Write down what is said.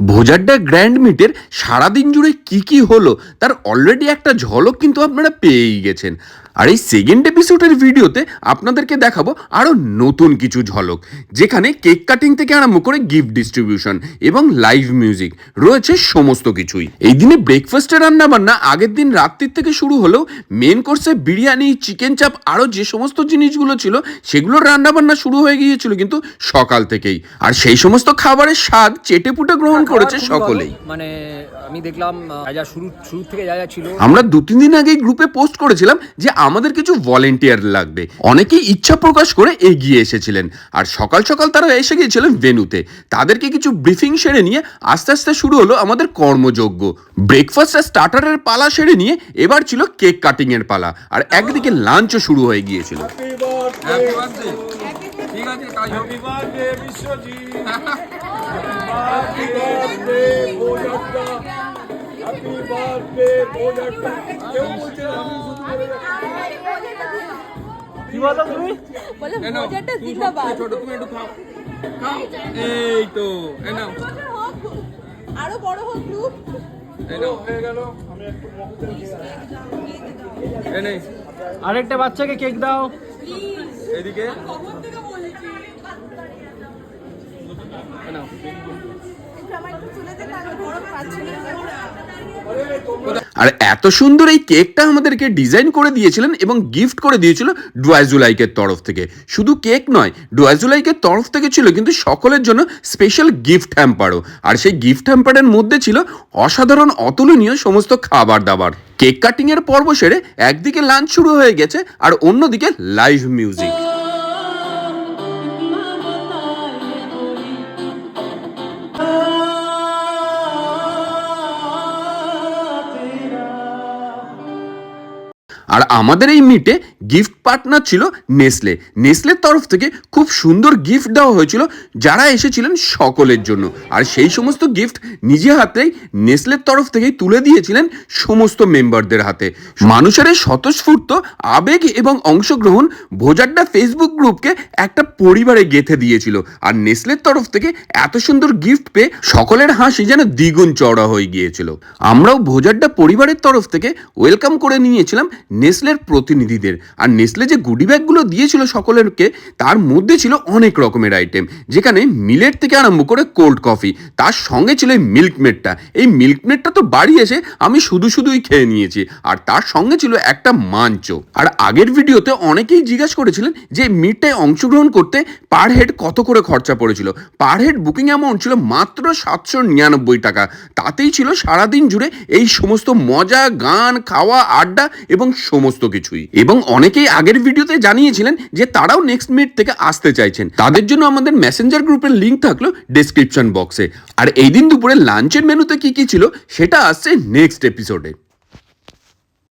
ভোজাড্ডা grand মিটের সারাদিন জুড়ে কি কি হলো, তার অলরেডি একটা ঝলক কিন্তু আপনারা পেয়েই গেছেন। আর এই সেকেন্ড এপিসোডের ভিডিওতে আপনাদেরকে দেখাবো আরও নতুন কিছু ঝলক যেখানে কেক কাটিং থেকে আরম্ভ করে গিফট ডিস্ট্রিবিউশন এবং লাইভ মিউজিক রয়েছে সমস্ত কিছুই। এই দিনে ব্রেকফাস্টের রান্না বান্না আগের দিন রাত্রির থেকে শুরু হলেও মেন কোর্সে বিরিয়ানি চিকেন চাপ আরও যে সমস্ত জিনিসগুলো ছিল সেগুলোর রান্না বান্না শুরু হয়ে গিয়েছিল কিন্তু সকাল থেকেই। আর সেই সমস্ত খাবারের স্বাদ চেটেপুটে গ্রহণ করেছে। সকলেই। মানে আমি দেখলাম শুরু শুরু থেকে যা ছিল। আমরা দু তিন দিন আগেই গ্রুপে পোস্ট করেছিলাম যে আমাদের কিছু ভলেন্টিয়ার লাগবে। অনেকেই ইচ্ছা প্রকাশ করে এগিয়ে এসেছিলেন। আর সকাল সকাল তারা এসে গিয়েছিলেন ভেনুতে তাদেরকে কিছু ব্রিফিং সেরে নিয়ে আস্তে আস্তে শুরু হলো আমাদের কর্মযজ্ঞ। ব্রেকফাস্ট আর স্টার্টারের পালা সেরে নিয়ে এবার ছিল কেক কাটিং এর পালা। আর একদিকে লাঞ্চও শুরু হয়ে গিয়েছিল। ঠিক আছে happy birthday Biswajit happy birthday ভোজাট্টা happy birthday ভোজাট্টা কেউ বলছে আমি শুধু বলে কি বলো তুমি? বলে এ নাও, মজাটা তুমি জিন্দাবাদ। ছোট তুমি একটু খাও। খাও। এই তো এ আরও বড় হোক গ্রুপ এই নাও। হয়ে গেল আমি একটু মকটেল খেয়ে এ নেই আরেকটা বাচ্চাকে কেক দাও এদিকে আর এত সুন্দর এই কেকটা আমাদেরকে ডিজাইন করে দিয়েছিলেন এবং গিফট করে দিয়েছিল ডুয়াজুলাইকের তরফ থেকে। শুধু কেক নয় ডুয়াজুলাইকের তরফ থেকে ছিল কিন্তু সকলের জন্য স্পেশাল গিফট হ্যাম্পারও আর সেই গিফট হ্যাম্পারের মধ্যে ছিল অসাধারণ, অতুলনীয় সমস্ত খাবার দাবার। কেক কাটিং এর পর্ব সেরে একদিকে লাঞ্চ শুরু হয়ে গেছে আর অন্যদিকে লাইভ মিউজিক আর আমাদের এই মিটে গিফট পার্টনার ছিল নেসলে নেসলের তরফ থেকে খুব সুন্দর গিফট দেওয়া হয়েছিল, যারা এসেছিলেন সকলের জন্য। আর সেই সমস্ত গিফট নিজে হাতেই নেসলের তরফ থেকেই তুলে দিয়েছিলেন সমস্ত মেম্বারদের হাতে। মানুষের এই স্বতঃস্ফূর্ত আবেগ এবং অংশগ্রহণ ভোজাড্ডা ফেসবুক গ্রুপকে একটা পরিবারে গেঁথে দিয়েছিল। আর নেসলের তরফ থেকে এত সুন্দর গিফট পেয়ে সকলের হাসি যেন দ্বিগুণ চওড়া হয়ে গিয়েছিল। আমরাও ভোজাড্ডা পরিবারের তরফ থেকে ওয়েলকাম করে নিয়েছিলাম নেসলের প্রতিনিধিদের। আর নেসলে যে গুডি ব্যাগগুলো দিয়েছিল সকলেরকে, তার মধ্যে ছিল অনেক রকমের আইটেম যেখানে মিলেট থেকে আরম্ভ করে কোল্ড কফি তার সঙ্গে ছিল এই মিল্কমেটটা এই মিল্কমেটটা তো বাড়ি এসে আমি শুধু শুধুই খেয়ে নিয়েছি। আর তার সঙ্গে ছিল একটা মাঞ্চ। আর আগের ভিডিওতে অনেকেই জিজ্ঞাসা করেছিলেন যে মিটটায় অংশগ্রহণ করতে পার হেড কত করে খরচা পড়েছিল। পার হেড বুকিং অ্যামাউন্ট ছিল মাত্র সাতশো নিরানব্বই টাকা। তাতেই ছিল সারাদিন জুড়ে এই সমস্ত মজা, গান, খাওয়া, আড্ডা এবং সমস্ত কিছুই। এবং অনেকেই আগের ভিডিওতে জানিয়েছিলেন যে তারাও নেক্সট মিনিট থেকে আসতে চাইছেন। তাদের জন্য আমাদের মেসেঞ্জার গ্রুপের লিঙ্ক থাকল ডেসক্রিপশন বক্সে আর এই দিন দুপুরে লাঞ্চের মেনুতে কি কি ছিল, সেটা আসছে নেক্সট এপিসোডে